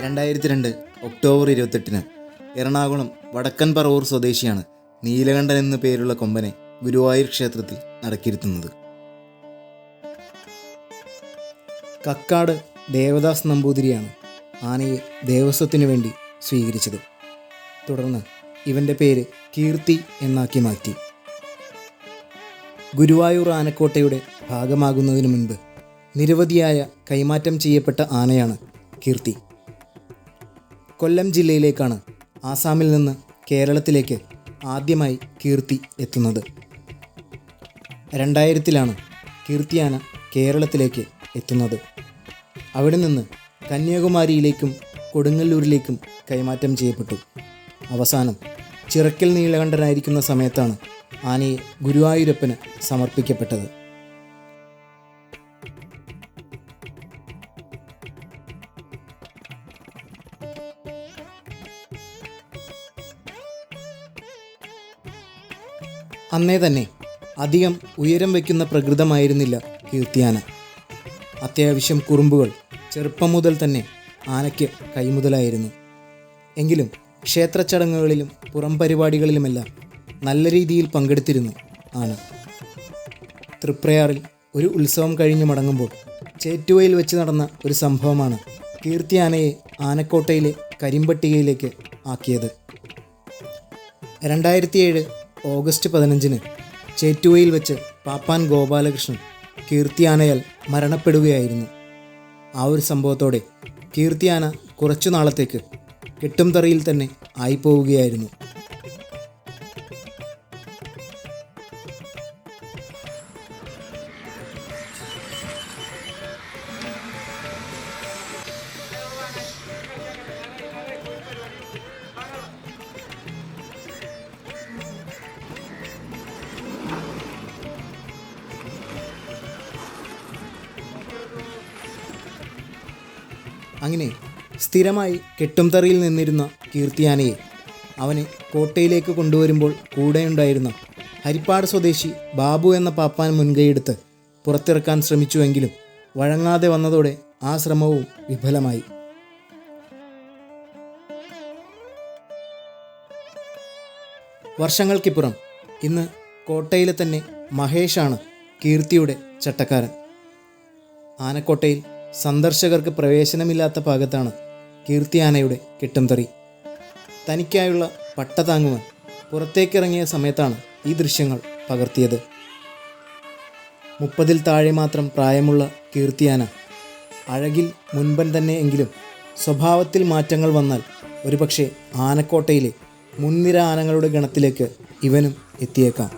രണ്ടായിരത്തി രണ്ട് ഒക്ടോബർ ഇരുപത്തെട്ടിന് എറണാകുളം വടക്കൻ പറവൂർ സ്വദേശിയാണ് നീലകണ്ഠൻ എന്ന പേരുള്ള കൊമ്പനെ ഗുരുവായൂർ ക്ഷേത്രത്തിൽ നടക്കിയിരുത്തുന്നത് കക്കാട് ദേവദാസ് നമ്പൂതിരിയാണ് ആനയെ ദേവസ്വത്തിന് വേണ്ടി സ്വീകരിച്ചത്. തുടർന്ന് ഇവന്റെ പേര് കീർത്തി എന്നാക്കി മാറ്റി. ഗുരുവായൂർ ആനക്കോട്ടയുടെ ഭാഗമാകുന്നതിന് മുൻപ് നിരവധിയായ കൈമാറ്റം ചെയ്യപ്പെട്ട ആനയാണ് കീർത്തി. കൊല്ലം ജില്ലയിലേക്കാണ് ആസാമിൽ നിന്ന് കേരളത്തിലേക്ക് ആദ്യമായി കീർത്തി എത്തുന്നത്. രണ്ടായിരത്തിലാണ് കീർത്തിയാന കേരളത്തിലേക്ക് എത്തുന്നത്. അവിടെ നിന്ന് കന്യാകുമാരിയിലേക്കും കൊടുങ്ങല്ലൂരിലേക്കും കൈമാറ്റം ചെയ്യപ്പെട്ടു. അവസാനം ചിറക്കൽ നീലകണ്ഠനായിരിക്കുന്ന സമയത്താണ് ആനയെ ഗുരുവായൂരപ്പന് സമർപ്പിക്കപ്പെട്ടത്. അന്നേ തന്നെ അധികം ഉയരം വയ്ക്കുന്ന പ്രകൃതമായിരുന്നില്ല കീർത്തിയാന. അത്യാവശ്യം കുറുമ്പുകൾ ചെറുപ്പം മുതൽ തന്നെ ആനയ്ക്ക് കൈമുതലായിരുന്നു. എങ്കിലും ക്ഷേത്രച്ചടങ്ങുകളിലും പുറം പരിപാടികളിലുമെല്ലാം നല്ല രീതിയിൽ പങ്കെടുത്തിരുന്നു ആന. തൃപ്രയാറിൽ ഒരു ഉത്സവം കഴിഞ്ഞ് മടങ്ങുമ്പോൾ ചേറ്റുവയിൽ വെച്ച് നടന്ന ഒരു സംഭവമാണ് കീർത്തി ആനയെ ആനക്കോട്ടയിലെ കരിമ്പട്ടികയിലേക്ക് ആക്കിയത്. രണ്ടായിരത്തി ഏഴ് ഓഗസ്റ്റ് പതിനഞ്ചിന് ചേറ്റുവയിൽ വെച്ച് പാപ്പാൻ ഗോപാലകൃഷ്ണൻ കീർത്തിയാനയാൽ മരണപ്പെടുകയായിരുന്നു. ആ ഒരു സംഭവത്തോടെ കീർത്തിയാന കുറച്ചു നാളത്തേക്ക് കെട്ടുംതറയിൽ തന്നെ ആയിപ്പോവുകയായിരുന്നു. അങ്ങനെ സ്ഥിരമായി കെട്ടുംതറയിൽ നിന്നിരുന്ന കീർത്തിയാനയെ അവനെ കോട്ടയിലേക്ക് കൊണ്ടുവരുമ്പോൾ കൂടെയുണ്ടായിരുന്ന ഹരിപ്പാട് സ്വദേശി ബാബു എന്ന പാപ്പാൻ മുൻകൈയെടുത്ത് പുറത്തിറക്കാൻ ശ്രമിച്ചുവെങ്കിലും വഴങ്ങാതെ വന്നതോടെ ആ ശ്രമവും വിഫലമായി. വർഷങ്ങൾക്കിപ്പുറം ഇന്ന് കോട്ടയിലെ തന്നെ മഹേഷാണ് കീർത്തിയുടെ ചട്ടക്കാരൻ. ആനക്കോട്ടയിൽ സന്ദർശകർക്ക് പ്രവേശനമില്ലാത്ത ഭാഗത്താണ് കീർത്തിയാനയുടെ കെട്ടുംതറി തനിക്കായുള്ള പട്ട താങ്ങുവാൻ പുറത്തേക്കിറങ്ങിയ സമയത്താണ് ഈ ദൃശ്യങ്ങൾ പകർത്തിയത്. മുപ്പതിൽ താഴെ മാത്രം പ്രായമുള്ള കീർത്തിയാന അഴകിൽ മുൻപൻ തന്നെ എങ്കിലും സ്വഭാവത്തിൽ മാറ്റങ്ങൾ വന്നാൽ ഒരുപക്ഷെ ആനക്കോട്ടയിലെ മുൻനിര ആനകളുടെ ഗണത്തിലേക്ക് ഇവനും എത്തിയേക്കാം.